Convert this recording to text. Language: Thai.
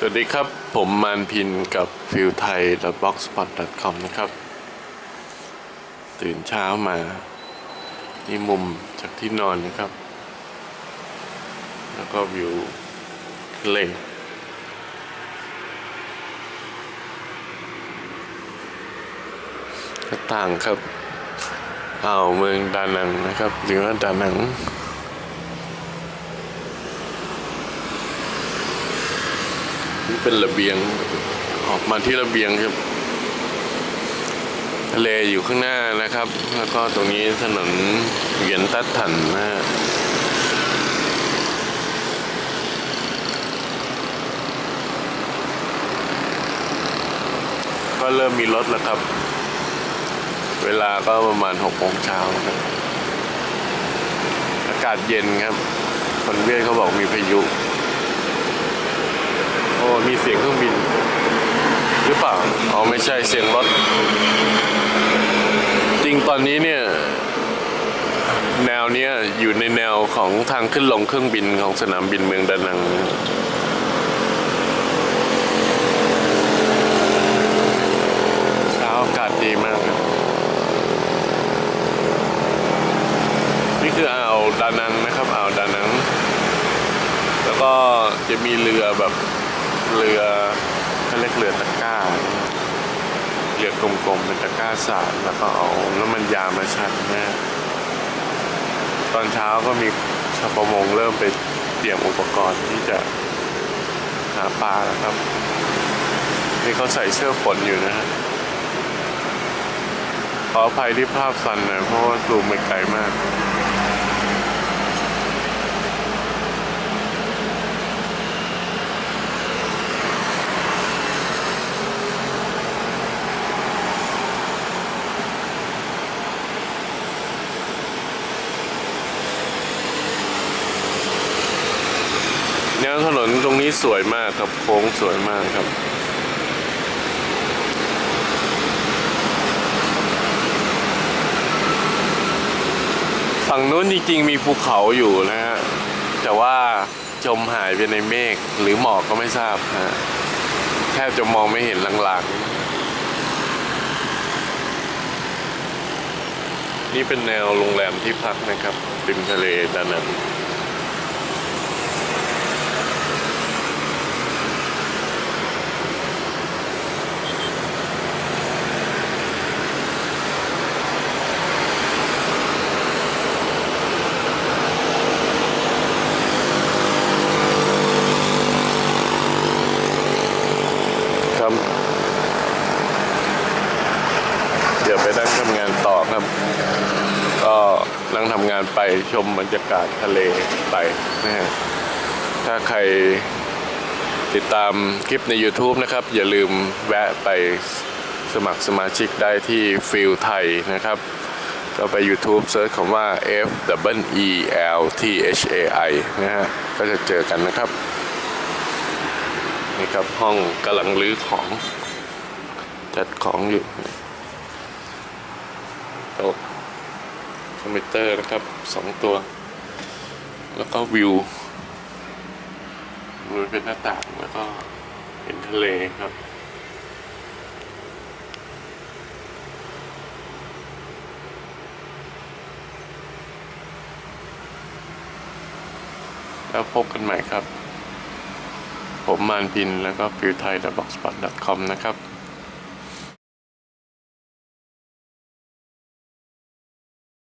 สวัสดีครับ ผมมานพินกับฟิลไทยและ boxspot.com นะครับ ตื่นเช้ามา นี่มุมจากที่นอนนะครับ แล้วก็วิวทะเลก็ต่างครับ อ่าวเมืองดานังนะครับ หรือว่าดานัง นี่เป็นระเบียงออกมาที่ระเบียงครับทะเลอยู่ข้างหน้านะครับ แล้วก็ตรงนี้ถนนเหวียนตัดถันนะฮะก็เริ่มมีรถแล้วครับ เวลาก็ประมาณหกโมงเช้าอากาศเย็นครับ คนเวียดเขาบอกมีพายุ มีเสียงเครื่องบิน หรือเปล่าอ๋อไม่ใช่เสียงรถ จริงตอนนี้เนี่ย แนวเนี้ยอยู่ในแนวของทางขึ้นลงเครื่องบินของสนามบินเมืองดานังเช้าอากาศดีมาก นี่คืออ่าวดานังนะครับอ่าวดานังแล้วก็จะมีเรือแบบ เรือเขาเรียกเรือตะกร้า เรือกลมๆเป็นตะกร้าสาดแล้วก็เอาน้ำมันยามาชันนะตอนเช้าก็มีชาวประมงเริ่มไปเตรียมอุปกรณ์ที่จะหาปลาแล้วครับ นี่เขาใส่เสื้อฝนอยู่นะฮะขออภัยที่ภาพสั่นหน่อยเพราะว่าซูมไปไกลมาก แนวถนนตรงนี้สวยมากครับโค้งสวยมากครับฝั่งนู้นจริงๆมีภูเขาอยู่นะฮะ แต่ว่าจมหายไปในเมฆหรือหมอกก็ไม่ทราบฮะแทบจะมองไม่เห็นหลังๆ นี่เป็นแนวโรงแรมที่พักนะครับริมทะเลดานังค ดี๋ยวไปนั่งทำงานต่อครับ ก็นั่งทำงานไปชมบรรยากาศทะเลไปนะฮะถ้าใครติดตามคลิปใน YouTube นะครับ อย่าลืมแวะไปสมัครสมาชิกได้ที่ฟิลไทยนะครับก็ไป YouTube เซิร์ชคำว่า F W E L T H A I นะฮะ ก็จะเจอกันนะครับ นี่ครับห้องกำลังรื้อของ จัดของอยู่ โต๊ะคอมพิวเตอร์นะครับสองตัว แล้วก็วิววิวเป็นหน้าต่างแล้วก็เห็นทะเลครับแล้วพบกันใหม่ครับ ผมมานพินแล้วก็ฟิวไทย b o x s p o t c o m นะครับ